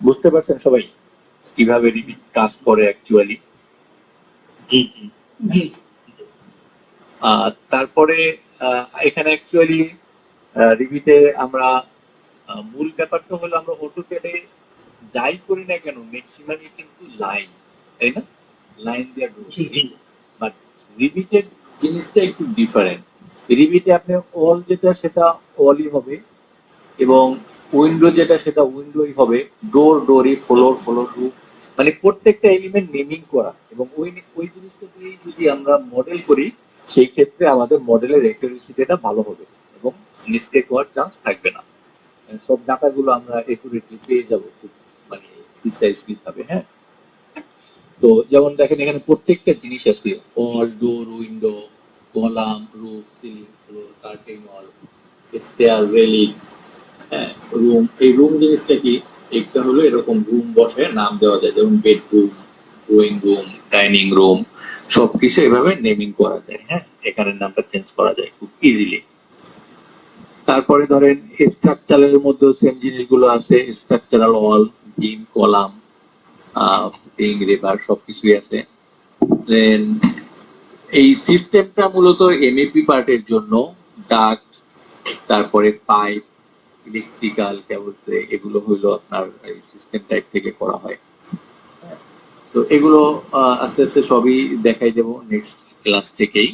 বুঝতে পারছেন সবাই কীভাবে রিবিট কাজ করে অ্যাকচুয়ালি জি জি। জি। তারপরে এখানে অ্যাকচুয়ালি রিবিটে আমরা মূল ব্যাপারটা হলো আমরা অটোক্যাডে যাই করি না কেন ম্যাক্সিমামই কিন্তু লাইন তাই না? লাইন দিয়ে বাট রিবিটের জিনিসটা একটু ডিফারেন্ট রিবিটে আপনি অল যেটা সেটা অলই হবে। এবং উইন্ডো যেটা, সেটা উইন্ডোই হবে। ডোর ডোরি ফ্লোর ফ্লোর রুম মানে প্রত্যেকটা এলিমেন্ট নেমিং করা। এবং ওই ওই জিনিসটা দিয়ে যদি আমরা মডেল করি, সেই ক্ষেত্রে আমাদের মডেলের অ্যাকুরেসিটা ভালো হবে। এবং মিস্টেক হওয়ার চান্স থাকবে না। সব ডাটাগুলো আমরা একুরেটলি পেয়ে যাব খুব মানে প্রিসাইসলি ভাবে হ্যাঁ? তো যেমন দেখেন, এখানে প্রত্যেকটা জিনিস আছে। All door window column roof ceiling floor curtain wall stair railing হ্যাঁ রুম এই রুম জিনিসটা কি? একটা হলো এরকম রুম বসে নাম দেওয়া যায়, যেমন bedroom drawing room dining room সবকিছু এভাবে নেমিং করা যায় হ্যাঁ? এখানের নামটা চেঞ্জ করা যায় খুব ইজিলি তারপরে ধরেন স্ট্রাকচারের মধ্যেও সেম জিনিসগুলো আছে structural wall beam column fitting river সবকিছুই আছে। দেন এই সিস্টেমটা মূলত এমএপি পার্টের জন্য ডাক্ট তারপরে পাইপ ইলেকট্রিক্যাল কেবল এগুলো হইল আপনার সিস্টেম টাইপ থেকে করা হয়। তো এগুলো আস্তে আস্তে সবই দেখাই দেব নেক্সট ক্লাস থেকেই।